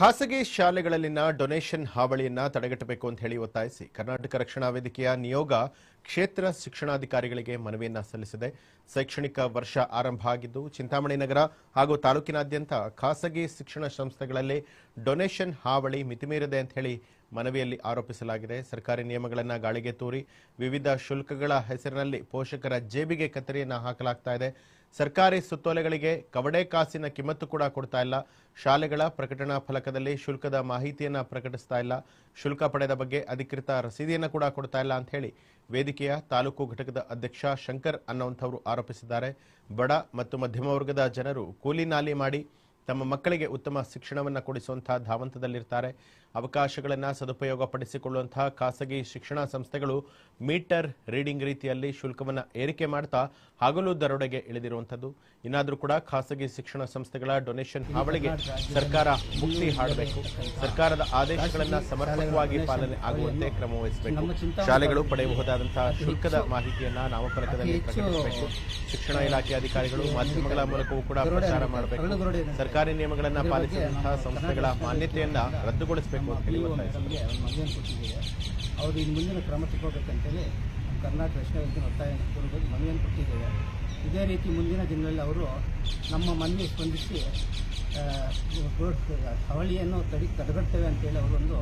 ಖಾಸಗಿ ಶಾಲೆಗಳಲ್ಲಿನ ಡೊನೇಷನ್ ಹಾವಳಿಯನ್ನ ತಡೆಗಟ್ಟಬೇಕು ಅಂತ ಹೇಳಿ ಒತ್ತಾಯಿಸಿ. ಕರ್ನಾಟಕ ರಕ್ಷಣಾ ವೇದಿಕೆಯ ನಿಯೋಗ ಕ್ಷೇತ್ರ ಶಿಕ್ಷಣಾಧಿಕಾರಿಗಳಿಗೆ ಮನವಿಯನ್ನು ಸಲ್ಲಿಸಿದೆ. ಶೈಕ್ಷಣಿಕ ವರ್ಷ ಆರಂಭ ಆಗಿದ್ದು, ಚಿಂತಾಮಣಿ ನಗರ ಹಾಗೂ ತಾಲೂಕಿನಾದ್ಯಂತ ಖಾಸಗಿ ಶಿಕ್ಷಣ ಸಂಸ್ಥೆಗಳಲ್ಲಿ ಡೊನೇಷನ್ ಹಾವಳಿ ಮಿತಿಮೀರಿದೆ ಅಂತ ಹೇಳಿ ಮನವಿಯಲ್ಲಿ ಆರೋಪಿಸಲಾಗಿದೆ. ಸರ್ಕಾರಿ ನಿಯಮಗಳನ್ನು ಗಾಳಿಗೆ ತೂರಿ ವಿವಿಧ ಶುಲ್ಕಗಳ ಹೆಸರಿನಲ್ಲಿ ಪೋಷಕರ ಜೇಬಿಗೆ ಕತ್ತರಿಯನ್ನು ಹಾಕಲಾಗ್ತಾ ಇದೆ. ಸರ್ಕಾರಿ ಸುತ್ತೋಲೆಗಳಿಗೆ ಕವಡೆ ಕಾಸಿನ ಕಿಮ್ಮತ್ತು ಕೂಡ ಕೊಡ್ತಾ ಇಲ್ಲ. ಶಾಲೆಗಳ ಪ್ರಕಟಣಾ ಫಲಕದಲ್ಲಿ ಶುಲ್ಕದ ಮಾಹಿತಿಯನ್ನು ಪ್ರಕಟಿಸ್ತಾ ಇಲ್ಲ. ಶುಲ್ಕ ಪಡೆದ ಬಗ್ಗೆ ಅಧಿಕೃತ ರಸೀದಿಯನ್ನು ಕೂಡ ಕೊಡ್ತಾ ಇಲ್ಲ ಅಂತ ಹೇಳಿ ವೇದಿಕೆಯ ತಾಲೂಕು ಘಟಕದ ಅಧ್ಯಕ್ಷ ಶಂಕರ್ ಅನ್ನುವಂಥವರು ಆರೋಪಿಸಿದ್ದಾರೆ. ಬಡ ಮತ್ತು ಮಧ್ಯಮ ವರ್ಗದ ಜನರು ಕೂಲಿ ನಾಲಿ ಮಾಡಿ ತಮ್ಮ ಮಕ್ಕಳಿಗೆ ಉತ್ತಮ ಶಿಕ್ಷಣವನ್ನು ಕೊಡಿಸುವಂತಹ ಧಾವಂತದಲ್ಲಿರ್ತಾರೆ. ಅವಕಾಶಗಳನ್ನು ಸದುಪಯೋಗ ಪಡಿಸಿಕೊಳ್ಳುವಂತಹ ಖಾಸಗಿ ಶಿಕ್ಷಣ ಸಂಸ್ಥೆಗಳು ಮೀಟರ್ ರೀಡಿಂಗ್ ರೀತಿಯಲ್ಲಿ ಶುಲ್ಕವನ್ನು ಏರಿಕೆ ಮಾಡ್ತಾ ಹಗಲು ದರೋಡೆಗೆ ಇಳಿದಿರುವಂಥದ್ದು. ಇನ್ನಾದರೂ ಕೂಡ ಖಾಸಗಿ ಶಿಕ್ಷಣ ಸಂಸ್ಥೆಗಳ ಡೊನೇಷನ್ ಹಾವಳಿಗೆ ಸರ್ಕಾರ ಮುಕ್ತಿ ಹಾಡಬೇಕು. ಸರ್ಕಾರದ ಆದೇಶಗಳನ್ನು ಸಮರ್ಪಕವಾಗಿ ಪಾಲನೆ ಆಗುವಂತೆ ಕ್ರಮ ವಹಿಸಬೇಕು. ಶಾಲೆಗಳು ಪಡೆಯಬಹುದಾದಂತಹ ಶುಲ್ಕದ ಮಾಹಿತಿಯನ್ನ ನಾಮಫಲಕದಲ್ಲಿ ಪ್ರಕಟಿಸಬೇಕು. ಶಿಕ್ಷಣ ಇಲಾಖೆ ಅಧಿಕಾರಿಗಳು ಮಾಧ್ಯಮಗಳ ಮೂಲಕವೂ ಕೂಡ ಪ್ರಚಾರ ಮಾಡಬೇಕು. ಸರ್ಕಾರಿ ನಿಯಮಗಳನ್ನು ಪಾಲಿಸಿದಂತಹ ಸಂಸ್ಥೆಗಳ ಮಾನ್ಯತೆಯನ್ನ ರದ್ದುಗೊಳಿಸಬೇಕು ಅಂತ ಹೇಳಿ ಒತ್ತಾಯಿಸಿದರು. ಅವರು ಇನ್ನು ಮುಂದಿನ ಕ್ರಮ ತಗೋಬೇಕಂತೇಳಿ ನಮ್ಮ ಕರ್ನಾಟಕ ರಕ್ಷಣಾ ವೇದಿಕೆ ಒತ್ತಾಯ ಪೂರ್ವದಲ್ಲಿ ಮನವಿಯನ್ನು ಕೊಟ್ಟಿದ್ದೇವೆ. ಇದೇ ರೀತಿ ಮುಂದಿನ ದಿನಗಳಲ್ಲಿ ಅವರು ನಮ್ಮ ಮನವಿ ಸ್ಪಂದಿಸಿ ಹವಳಿಯನ್ನು ತಡಿ ತಡೆಗಟ್ಟುತ್ತೇವೆ ಅಂತೇಳಿ ಅವರೊಂದು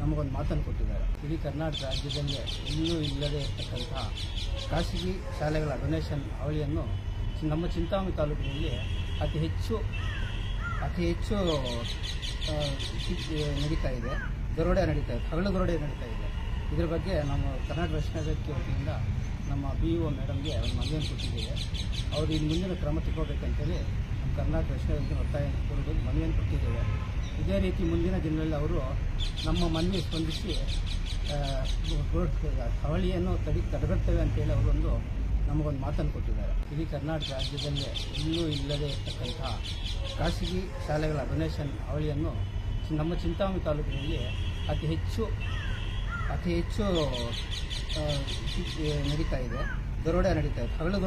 ನಮಗೊಂದು ಮಾತನ್ನು ಕೊಟ್ಟಿದ್ದಾರೆ. ಇಡೀ ಕರ್ನಾಟಕ ರಾಜ್ಯದಲ್ಲಿ ಇನ್ನೂ ಇಲ್ಲದೇ ಇರತಕ್ಕಂತಹ ಖಾಸಗಿ ಶಾಲೆಗಳ ಡೊನೇಷನ್ ಅವಳಿಯನ್ನು ನಮ್ಮ ಚಿಂತಾಮಣಿ ತಾಲೂಕಿನಲ್ಲಿ ಅತಿ ಹೆಚ್ಚು ಅತಿ ಹೆಚ್ಚು ನಡೀತಾ ಇದೆ. ದರೋಡೆ ನಡೀತಾ ಇದೆ, ಹಗಲು ದರೋಡೆ ನಡೀತಾ ಇದೆ. ಇದ್ರ ಬಗ್ಗೆ ನಮ್ಮ ಕರ್ನಾಟಕ ರಕ್ಷಣಾ ವೇದಿಕೆ ವತಿಯಿಂದ ನಮ್ಮ ಬಿ ಇ ಒ ಮೇಡಮ್ಗೆ ಒಂದು ಮನವಿಯನ್ನು ಕೊಟ್ಟಿದ್ದೇವೆ. ಅವರು ಇನ್ನು ಮುಂದಿನ ಕ್ರಮ ತಗೋಬೇಕಂತೇಳಿ ನಮ್ಮ ಕರ್ನಾಟಕ ರಕ್ಷಣಾ ವೇದಿಕೆ ಒತ್ತಾಯ ಕೊಡೋದು ಮನವಿಯನ್ನು ಕೊಟ್ಟಿದ್ದೇವೆ. ಇದೇ ರೀತಿ ಮುಂದಿನ ದಿನಗಳಲ್ಲಿ ಅವರು ನಮ್ಮ ಮನವಿ ಸ್ಪಂದಿಸಿ ಹವಳಿಯನ್ನು ತಡಿ ತಡೆಗಟ್ಟುತ್ತೇವೆ ಅಂತೇಳಿ ಅವರೊಂದು ನಮಗೊಂದು ಮಾತನ್ನು ಕೊಟ್ಟಿದ್ದಾರೆ. ಇಡೀ ಕರ್ನಾಟಕ ರಾಜ್ಯದಲ್ಲಿ ಇನ್ನೂ ಇಲ್ಲದೇ ಇರತಕ್ಕಂತಹ ಖಾಸಗಿ ಶಾಲೆಗಳ ಡೊನೇಷನ್ ಹವಳಿಯನ್ನು ನಮ್ಮ ಚಿಂತಾಮಣಿ ತಾಲೂಕಿನಲ್ಲಿ ಅತಿ ಹೆಚ್ಚು ಅತಿ ಹೆಚ್ಚು ನಡೀತಾ ಇದೆ. ದರೋಡೆ ನಡೀತಾ ಇದೆ. ಹಗಲು